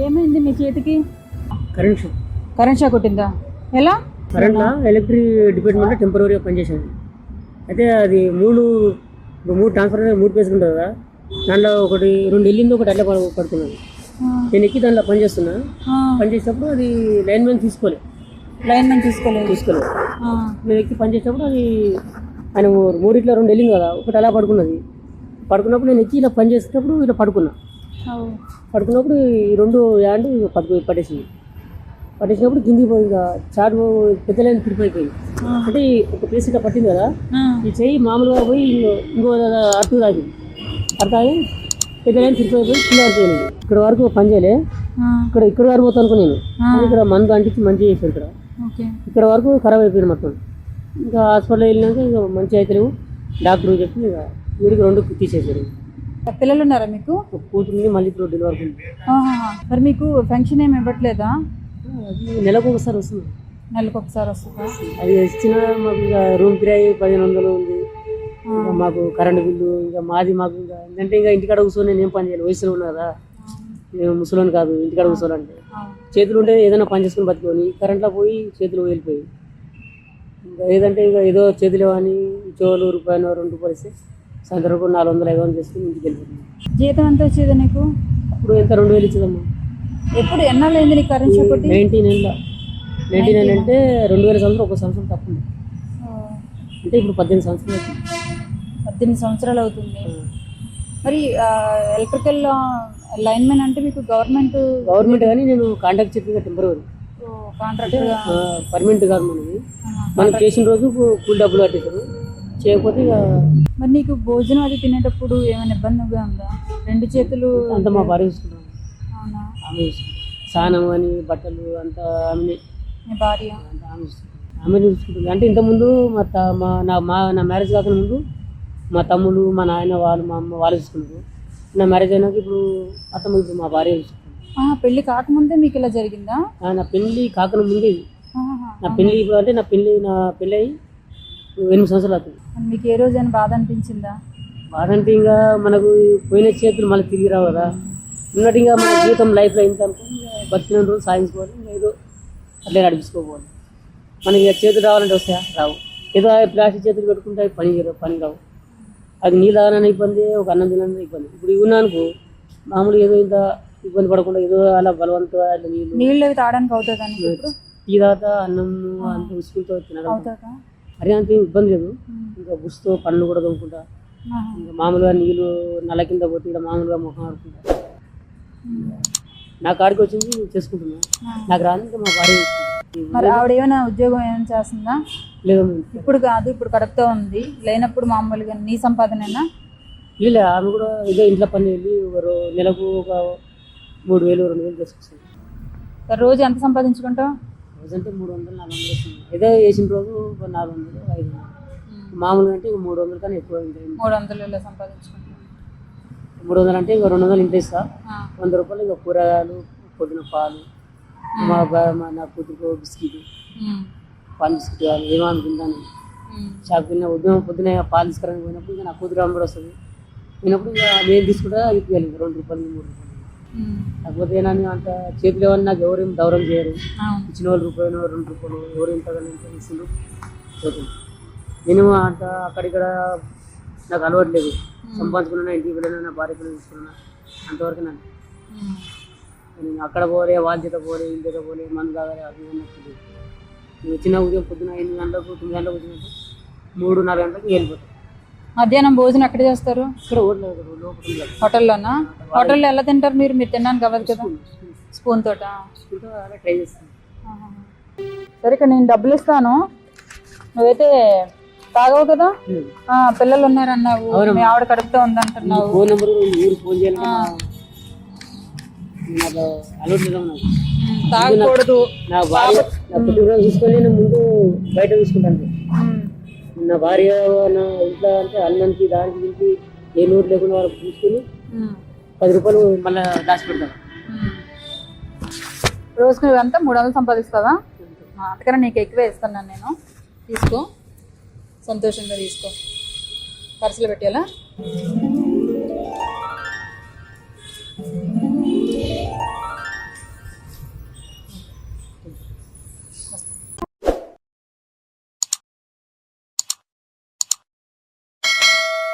ఏమైంది మీ చేతికి? Current shock. Current shock కొట్టిందా? ఎలా? కరెంట్లో? ఎలక్ట్రిక్ డిపార్ట్మెంట్లో టెంపరీగా పనిచేసాను అయితే అది మూడు మూడు ట్రాన్స్ఫర్ మూడు పేసులు ఉంటుంది కదా. దాంట్లో ఒకటి రెండు వెళ్ళింది ఒకటి అట్లా పడు- పడుకున్నాను నేను ఎక్కి దాంట్లో పని చేస్తున్నా. పని చేసేటప్పుడు అది లైన్ మ్యాన్ తీసుకోలేదు లైన్ మ్యాన్ తీసుకోలేదు. తీసుకోలేదు. నేను ఎక్కి పని చేసేటప్పుడు అది ఆయన మూడిట్లో రెండు వెళ్ళింది కదా ఒకటి అలా పడుకున్నది. పడుకున్నప్పుడు నేను ఎక్కి ఇలా పని చేసేటప్పుడు ఇలా పడుకున్నా. పడుకున్నప్పుడు ఈ రెండు యాండ్ పట్టు పట్టేసింది. పట్టేసినప్పుడు కిందికి పోయి ఇక చాటు పెద్ద లైన్ తిరిగిపోయిపోయింది అంటే ఒక ప్లేస్ ఇట్లా పట్టింది కదా? ఈ చెయ్యి మామూలుగా పోయి ఇంకో అటు తాగింది. అటు తాగి పెద్ద లైన్ తిరిగిపోయి కింద పడిపోయింది. ఇక్కడ వరకు పని చేయలే. ఇక్కడ ఇక్కడ వరకు పోతాను అనుకో నేను ఇక్కడ మందు అంటించి మంచిగా చేశారు ఇక్కడ. ఇక్కడ వరకు ఖరాబ్ అయిపోయింది మొత్తం. ఇంకా హాస్పిటల్ వెళ్ళినాక ఇంకా మంచిగా అయితే లేవు డాక్టర్ చెప్పి ఇక వీడికి రెండు తీసేశారు. పిల్లలు ఉన్నారా మీకు? కూతురుంది మళ్ళీ ఇప్పుడు డెలివరీ. మరి మీకు ఫంక్షన్ ఏమి ఇవ్వట్లేదా? నెలకు ఒకసారి వస్తుంది. నెలకు ఒకసారి వస్తుందా? అది ఇచ్చిన మాకు ఇక రూమ్ కిరాయి పదిహేను వందలు ఉంది. మాకు కరెంట్ బిల్లు ఇంకా మాది మాకు ఇంకా ఏంటంటే ఇంకా ఇంటికాడ కూర్చొని నేను ఏం పని చేయాలి వయసులో ఉన్నా కదా నేను ముసలోని కాదు ఇంటికాడ కూర్చోవాలంటే. చేతులు ఉంటే ఏదైనా పని చేసుకుని బతుకొని కరెంట్లో పోయి చేతులు వెళ్ళిపోయి ఇంకా ఏదంటే ఇంకా ఏదో చేతులు అని చోలు రూపాయలు రెండు రూపాయలు సాయంత్రం నాలుగు వందలు ఐదు వందలు చేసుకుని ఇంటికి వెళ్ళిపోతుంది. జీతం ఎంత వచ్చేది నీకు? అప్పుడు ఎంత? రెండు వేలు ఇచ్చేదమ్మా. ఎప్పుడు ఎన్నాళ్ళు అయింది నీకు కరెంట్ షాక్ కొట్టి? నైన్టీ నైన్లో నైన్టీ నైన్ అంటే రెండు వేల సంవత్సరం ఒక సంవత్సరం తప్పుంది అంటే ఇప్పుడు పద్దెనిమిది సంవత్సరాలు అవుతుంది. పద్దెనిమిది సంవత్సరాలు అవుతుంది. మరి ఎలక్ట్రికల్ లైన్మెన్ అంటే మీకు గవర్నమెంట్ గవర్నమెంట్ కానీ నేను కాంటాక్ట్ చెప్పిన టెంపరీ కాంట్రాక్టర్ పర్మనెంట్ కాదు మనది మనం చేసిన రోజు కూల్ డబ్బులు కట్టేశారు. చేయకపోతే ఇక మరి నీకు భోజనం అది తినేటప్పుడు ఏమైనా ఇబ్బందిగా ఉందా? రెండు చేతులు అంత మా భార్య చూసుకుంటాం అవునా? ఆమె చూసుకుంటాం స్నానం అని బట్టలు అంతా ఆమె మీ భార్య? అంతా ఆమె చూసుకుంటుంది. ఆమె చూసుకుంటుంది. అంటే ఇంతకుముందు మా త మా నా మా నా మ్యారేజ్ కాకుండా ముందు మా తమ్ముడు మా నాయన వాళ్ళు మా అమ్మ వాళ్ళు చూసుకున్నారు. నా మ్యారేజ్ అయినాక ఇప్పుడు అత్తమ్మ మా భార్య చూసుకుంటుంది. ఆ, పెళ్ళి కాకముందే మీకు ఇలా జరిగిందా? నా పెళ్ళి కాకుండా ముందే ఇది. ఆహా. నా ఇప్పుడు అంటే నా పెళ్ళి నా పెళ్ళి అయ్యి ఎనిమిది సంవత్సరాలు అవుతుంది. మీకు ఏ రోజైనా బాధ అనిపించిందా? వాడంటే ఇంకా మనకు పోయిన చేతులు మళ్ళీ తిరిగి రావు కదా. ఉన్నట్టు ఇంకా మన జీవితం లైఫ్లో ఇంత అనుకుని బతికిన రోజు సాధించుకోవాలి ఏదో అట్లే నడిపించుకోవాలి. మనకి చేతులు రావాలంటే వస్తాయా రావు. ఏదో ప్లాస్టిక్ చేతులు పెట్టుకుంటే అవి పని చేయరు పని రావు. అది నీళ్ళు తాగానని ఇబ్బంది ఒక అన్నం తినని ఇబ్బంది. ఇప్పుడు ఇవి ఉన్నానుకో మామూలుగా ఏదో ఇంత ఇబ్బంది పడకుండా ఏదో అలా బలవంతంగా అట్లా నీళ్ళు నీళ్ళు తాగడానికి అవుతుందా టీ తాత అన్నం అంత ఉసుకులతో తినడం. మరి అంత ఇబ్బంది లేదు. ఇంకా బుస్తో పనులు కూడా తోముకుంటా. ఇంకా మామూలుగా నీళ్ళు నల్ల కింద పోతే ఇక్కడ మామూలుగా ముఖం ఆడుకుంటా. నా కాడికి వచ్చింది నేను చేసుకుంటున్నా. నాకు రాని ఇంకా మా భార్య. మరి ఆవిడ ఏమైనా ఉద్యోగం ఏమైనా చేస్తుందా? లేదమ్మా ఇప్పుడు కాదు ఇప్పుడు కడుపుతో ఉంది. లేనప్పుడు మామూలుగా నీ సంపాదనేనా? లేదు ఆమె కూడా ఏదో ఇంట్లో పని వెళ్ళి ఒక రో- నెలకు ఒక మూడు వేలు రెండు వేలు చేసుకొస్తుంది మరి రోజు ఎంత సంపాదించుకుంటావు? రోజంటే మూడు వందలు నాలుగు వందలు వస్తుంది ఏదో వేసిన రోజు ఒక నాలుగు వందలు ఐదు వందలు మామూలుగా అంటే ఇంక మూడు వందలు కానీ ఎక్కువ ఏం- మూడు వందలు ఇలా సంపాదించుకుంటావు మూడు వందలు అంటే ఇంక రెండు వందలు ఇంత ఇస్తా. వంద రూపాయలు ఇంకా కూరగాయలు పొద్దున పాలు మా మా నా కూతురుకు బిస్కెట్. పాలు బిస్కెట్ కావాలి ఏమో అనుకుంటాను ఉమ్. షాప్కి వెళ్ళిన ఉద్యోగం పొద్దున పాలు తీసుకురాని పోయినప్పుడు ఇంకా నా కూతురు అమ్మడు వస్తుంది పోయినప్పుడు ఇక నేను తీసుకుంటా ఇప్పించాలి ఇంకా రెండు రూపాయలు మూడు రూపాయలు. కాకపోతే నేను అంత చేతులు ఏమన్నా నాకు ఎవరేం దౌరం చేయరు. ఇచ్చిన వాళ్ళు రూపాయలు రెండు రూపాయలు ఎవరు ఎంత ఇస్తుండ్రు. నేను అంత అక్కడిక్కడ నాకు అలవాటు లేదు. సంపాదించుకున్నా ఇంటికి వెళ్ళినా నా భార్య పిల్లలు తీసుకున్నా అంతవరకు ఉమ్. నేను అక్కడ పోలే వాళ్ళ చేత పోలే ఇంటి చేత పోలే మందు తాగాలి అది అన్నట్టు. నేను వచ్చిన ఉదయం పొద్దున ఎనిమిది గంటలకు తొమ్మిది గంటలకు వచ్చినట్టు మూడు నాలుగు గంటలకు వెళ్ళిపోతాను మధ్యాహ్నం భోజనం ఎక్కడ చేస్తారు. హోటల్లోనా? హోటల్లో ఎలా తింటారు మీరు? మీరు తినడానికి అవ్వదు కదా? స్పూన్ తోట? సరే ఇక్కడ నేను డబ్బులు ఇస్తాను. నువ్వైతే తాగవు కదా? పిల్లలు ఉన్నారన్నావు. మీ ఆవిడ కడుపుతో ఉందంటున్నావు. తాగకూడదు. చూసుకొని ముందు బయట చూసుకుంటాను. ఉమ్, నా భార్య నా ఇంట్లో అంటే అన్నంకి దానికి దీనికి ఏ నూరు లేకుండా వాళ్ళకి చూసుకొని ఉమ్, పది రూపాయలు మళ్ళీ దాచి పెడతాను. రోజుకు నువ్వు మూడు వందలు సంపాదిస్తావా? అందుకని నీకు ఎక్కువే ఇస్తున్నాను నేను. తీసుకో. సంతోషంగా తీసుకో. పర్సులో పెట్టేలా?